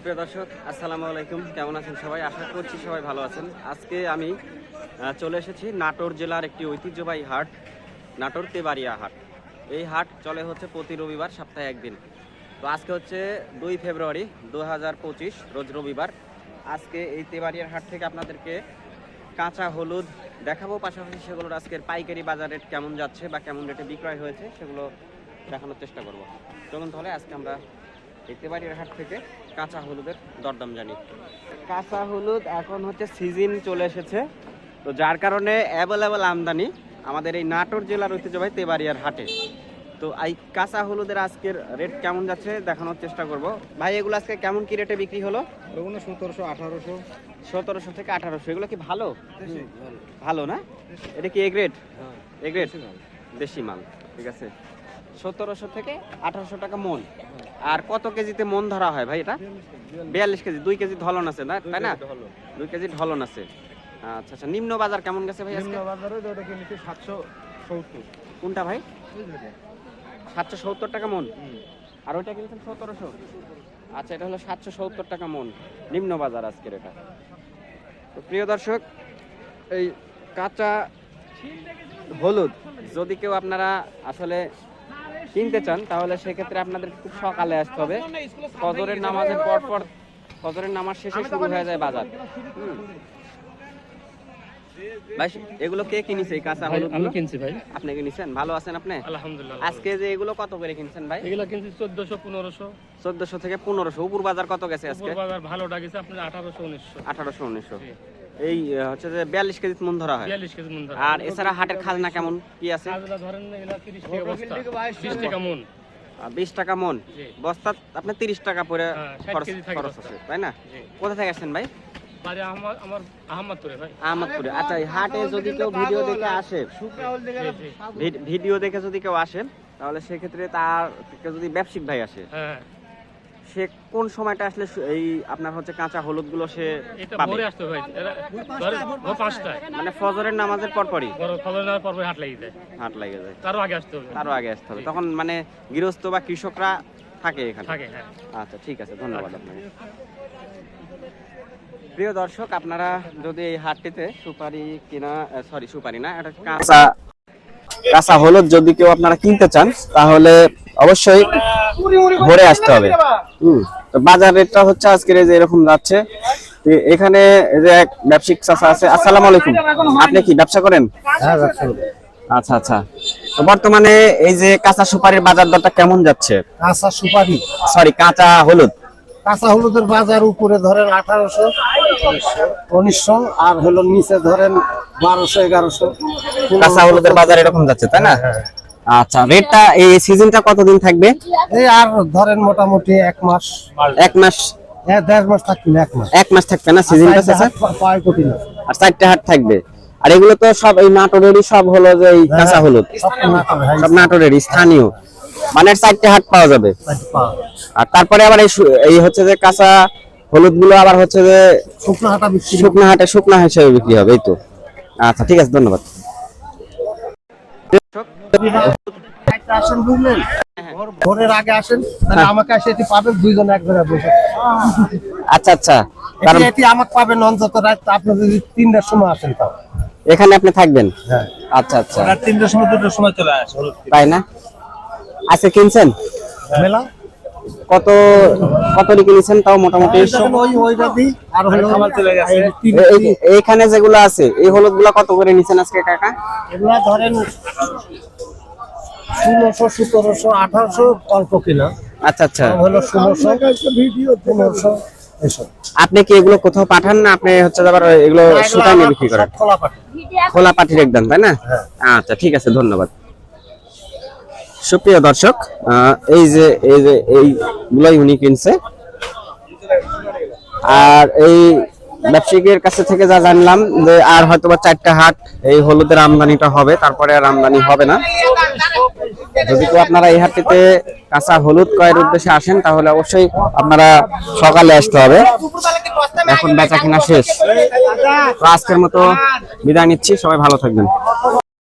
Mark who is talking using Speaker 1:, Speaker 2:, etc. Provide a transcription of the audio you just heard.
Speaker 1: সুপ্রিয় দর্শক, আসসালামু আলাইকুম। কেমন আছেন সবাই? আশা করছি সবাই ভালো আছেন। আজকে আমি চলে এসেছি নাটোর জেলার একটি ঐতিহ্যবাহী হাট, নাটোর তেবাড়িয়া হাট। এই হাট চলে হচ্ছে প্রতি রবিবার সপ্তাহে একদিন। তো আজকে হচ্ছে দুই ফেব্রুয়ারি দু হাজার পঁচিশ, রোজ রবিবার। আজকে এই তেবাড়িয়ার হাট থেকে আপনাদেরকে কাঁচা হলুদ দেখাবো। পাশাপাশি সেগুলোর আজকের পাইকারি বাজার রেট কেমন যাচ্ছে বা কেমন রেটে বিক্রয় হয়েছে, সেগুলো দেখানোর চেষ্টা করব। চলুন তাহলে আজকে আমরা দেখতে পারি হাট থেকে কাঁচা হলুদের দরদাম জানি। কাঁচা হলুদ এখন হচ্ছে সিজন চলে এসেছে। তো যার কারণে অ্যাভেলেবল আমদানি আমাদের এই নাটোর জেলার ঐতিহ্যবাহী তেবাড়িয়ার হাটে। তো এই কাঁচা হলুদের আজকের রেট কেমন যাচ্ছে দেখানোর চেষ্টা করব। ভাই এগুলো আজকে কেমন কি রেটে বিক্রি হলো?
Speaker 2: ওগুলো সতেরোশো আঠারোশো।
Speaker 1: সতেরোশো থেকে আঠারোশো এগুলো কি ভালো? ভালো না? এটা কি এ গ্রেড এ গ্রেড দেশি মাল। ঠিক আছে। সতেরোশো থেকে আঠারোশো টাকা মন। আর কত কেজিতে মন ধরা হয় ভাই এটা? বিয়াল্লিশ কেজি দুই কেজি ঢলন আছে না? তাই না? দুই কেজি ঢলন। আছে। আচ্ছা আচ্ছা নিম্ন বাজার কেমন গেছে ভাই আজকে?
Speaker 2: সাতশো সত্তর।
Speaker 1: কোনটা ভাই? সাতশো সত্তর টাকা মন? আর ওইটা কিনছেন সতেরোশো? আচ্ছা এটা হলো সাতশো সত্তর টাকা মন নিম্ন বাজার আজকের এটা। তো প্রিয় দর্শক এই কাঁচা হলুদ যদি কেউ আপনারা আসলে কিনতে চান, তাহলে সেক্ষেত্রে আপনাদের খুব সকালে আসতে হবে ফজরের নামাজের পর পর ফজরের নামাজ শেষে শুরু হয়ে যায় বাজার হুম। ভাই এগুলো কে কিনেছে? কাঁচা হলুদ
Speaker 3: আমি কিনছি ভাই।
Speaker 1: আপনি কিনেছেন? ভালো আছেন আপনি?
Speaker 3: আলহামদুলিল্লাহ
Speaker 1: আজকে যে এগুলো কত করে কিনছেন ভাই?
Speaker 3: এগুলা কিনছি চোদ্দশো পনেরোশো।
Speaker 1: চোদ্দশো থেকে পনেরোশো। উপর বাজার কত গেছে আজকে?
Speaker 3: বাজার ভালো ডাকিছে আপনার আঠারোশো উনিশশো।
Speaker 1: আঠারোশো উনিশশো। এই হচ্ছে যে বিয়াল্লিশ কেজি মন ধরা হয়। আর এছাড়া হাটের খাজনা কেমন? কি আছে?
Speaker 3: বিশ টাকা। মন।
Speaker 1: বস্তা আপনার তিরিশ টাকা পরে
Speaker 3: হ্যাঁ, 60
Speaker 1: খরচ খরচ আছে তাই না? কোথা থেকে আসছেন ভাই?
Speaker 3: আহমদপুরে
Speaker 1: আচ্ছা হাটে যদি কেউ ভিডিও দেখে আসে ভিডিও দেখে যদি কেউ আসে তাহলে সেক্ষেত্রে তার যদি ব্যবসায়িক ভাই আসে
Speaker 3: হ্যাঁ।
Speaker 1: সে কোন সময়টা আসলে এই আপনার হচ্ছে কাঁচা হলুদগুলো সে পাবে?
Speaker 3: আসতে
Speaker 1: মানে ফজরের নামাজের পরপরই?
Speaker 3: হাট লাগিয়ে দেয়
Speaker 1: হাট লাগে যায়।
Speaker 3: তারও আগে আসতে হবে।
Speaker 1: তারও আগে আসতে হবে। তখন মানে গৃহস্থ বা কৃষকরা থাকে এখানে?
Speaker 3: থাকে হ্যাঁ।
Speaker 1: আচ্ছা ঠিক আছে। ধন্যবাদ আপনাকে। প্রিয় দর্শক আপনারা যদি এই হাটটিতে সুপারি কিনা সরি সুপারি না এটা কাঁচা। কাঁচা হলুদ যদি কেউ আপনারা কিনতে চান তাহলে অবশ্যই ভোরে আসতে হবে। হুম তো বাজার রেটটা হচ্ছে আজকের এই যে এরকম যাচ্ছে। এখানে এই যে এক ব্যবসায়িক চাষা আছে আসসালামু আলাইকুম। আপনি কি ব্যবসা করেন? আচ্ছা আচ্ছা। তো বর্তমানে এই যে কাঁচা সুপারির বাজার দরটা কেমন যাচ্ছে?
Speaker 4: কাঁচা সুপারি।
Speaker 1: সরি কাঁচা হলুদ।
Speaker 4: কাঁচা হলুদের বাজার উপরে ধরেন আঠারোশো উনিশশো আর হলো নিচে ধরেন বারোশো এগারোশো।
Speaker 1: কাঁচা হলুদের বাজার এরকম যাচ্ছে তাই না? আচ্ছা রেটটা এই সিজনটা কতদিন থাকবে?
Speaker 4: এই আর ধরেন মোটামুটি এক মাস।
Speaker 1: এক মাস?
Speaker 4: হ্যাঁ দেড় মাস থাকবে এক মাস।
Speaker 1: এক মাস থাকবে না সিজনটা
Speaker 4: চারটে
Speaker 1: চাচা
Speaker 4: পায় কোটি না।
Speaker 1: আর চারটে হাট থাকবে। আর এগুলো তো সব এই নাটোরেরই সব হলো যে এই কাঁচা হলুদ।
Speaker 4: সব
Speaker 1: নাটোরেরই স্থানীয়। মানে চারটে হাট পাওয়া যাবে। আর তারপরে আবার এই হচ্ছে যে কাঁচা হলুদগুলো আবার হচ্ছে যে
Speaker 4: শুকনো হাটা বিক্রি
Speaker 1: শুকনা হাটে শুকনা হিসেবে বিক্রি হবে এই তো। আচ্ছা ঠিক আছে ধন্যবাদ।
Speaker 4: আসেন বুঝলেন ভোরের আগে আসেন তাহলে আমাকে এসে এটি পাবেন দুইজন এক জায়গায় বসে।
Speaker 1: আচ্ছা আচ্ছা। কারণ
Speaker 4: এটি- এটি আমাকে পাবেন অন্তত রাত আপনি যদি তিনটার সময় আসেন তাও
Speaker 1: এখানে আপনি থাকবেন?
Speaker 4: হ্যাঁ।
Speaker 1: আচ্ছা আচ্ছা।
Speaker 4: তিনটার সময় দুটোর সময় চলে আসে
Speaker 1: তাই না? আজকে কিনছেন?
Speaker 4: মেলা।
Speaker 1: কত কত কিনেছেন? তাও মোটামুটি এইখানে যেগুলো আছে এই হলুদগুলা কত করে নিছেন আজকে কাকা?
Speaker 4: এগুলা ধরেন ষোলোশো সতেরোশো আঠারোশো অল্প কিনা।
Speaker 1: আচ্ছা আচ্ছা।
Speaker 4: হলো ষোলোশো পনেরোশো
Speaker 1: আপনি কি এগুলো কোথাও পাঠান না আপনি হচ্ছে আবার এগুলো সুতা নিয়ে বিক্রি করেন?
Speaker 4: খোলা পাঠি।
Speaker 1: খোলা পাঠিয়ে রেখবেন তাই না? আচ্ছা ঠিক আছে ধন্যবাদ। সুপ্রিয় দর্শক এই যে এই যে এইগুলোই উনি কিনছে। আর এই ব্যবসায়িকের কাছে থেকে যা জানলাম যে আর হয়তো বা চারটা হাট এই হলুদের আমদানিটা হবে, তারপরে আর আমদানি হবে না। যদি কেউ আপনারা এই হাটটিতে কাঁচা হলুদ ক্রয়ের উদ্দেশ্যে আসেন, তাহলে অবশ্যই আপনারা সকালে আসতে হবে। এখন বেচা কিনা শেষ। আজকের মতো বিদায় নিচ্ছি, সবাই ভালো থাকবেন।